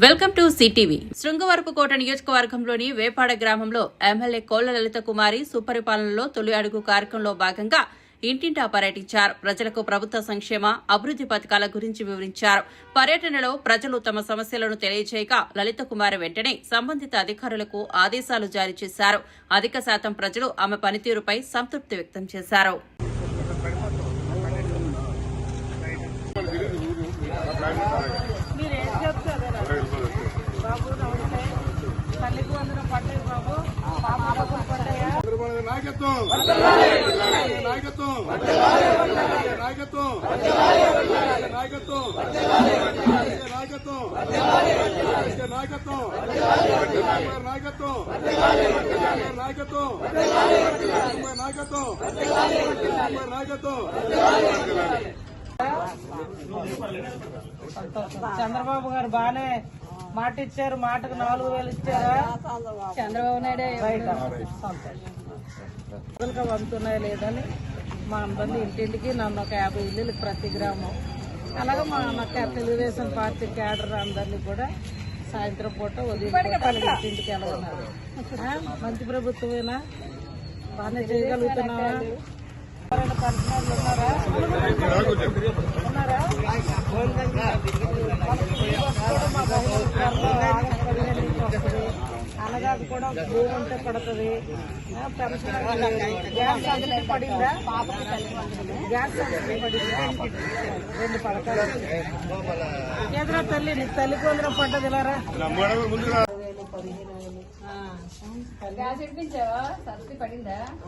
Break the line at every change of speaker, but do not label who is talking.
Welcome to CTV. Srungavarapukota నియోజకవర్గంలోని వేపాడ గ్రామంలో MLA కోళ్ళ లలిత కుమారి సుపరిపాలనలో తొలి అడుగు కార్యక్రమంలో భాగంగా ఇంటింటా పర్యటించారు. ప్రజలకు ప్రభుత్వ సంక్షేమ అభివృద్ది పథకాల గురించి వివరించారు. పర్యటనలో ప్రజలు తమ సమస్యలను తెలియజేయక లలిత కుమారి వెంటనే సంబంధిత అధికారులకు ఆదేశాలు జారీ చేశారు. అధిక శాతం ప్రజలు ఆమె పనితీరుపై సంతృప్తి వ్యక్తం చేశారు.
నాయకత్వం. నాయకత్వం. నాయకత్వం. నాయకత్వం. నాయకత్వం నాయకత్వం నాయకత్వం నాయకత్వం నాయకత్వం నాయకత్వం
చంద్రబాబు గారు బానే మాట ఇచ్చారు మాటకు నాలుగు వేలు ఇచ్చారా? చంద్రబాబు నాయుడే పంపుతున్నాయా లేదని మా అందరినీ ఇంటింటికి నన్ను ఒక యాభై ఇల్లులు ప్రతి గ్రామం. అలాగే మా నాకు తెలుగుదేశం పార్టీ క్యాడర్ అందరినీ కూడా సాయంత్రం పూట ఉదయం ఇంటింటికి వెళ్ళమన్నారు. ఆ, మంచి ప్రభుత్వమేనా? బాగానే చేయగలుగుతున్నావా? ఉన్నారా? ఉన్నారా? కూడా భూమి ఉంటే పడుతుంది. గ్యాస్ సబ్సిడీ పడిందా? గ్యాస్ సబ్సిడీ పడిందా? రెండు పడతారు ఎదురా తల్లి నీకు తల్లి కొందరం పడ్డది ఇలారా పదిహేను వేలు.
గ్యాస్ ఇప్పించావా? సబ్సిడీ పడిందా?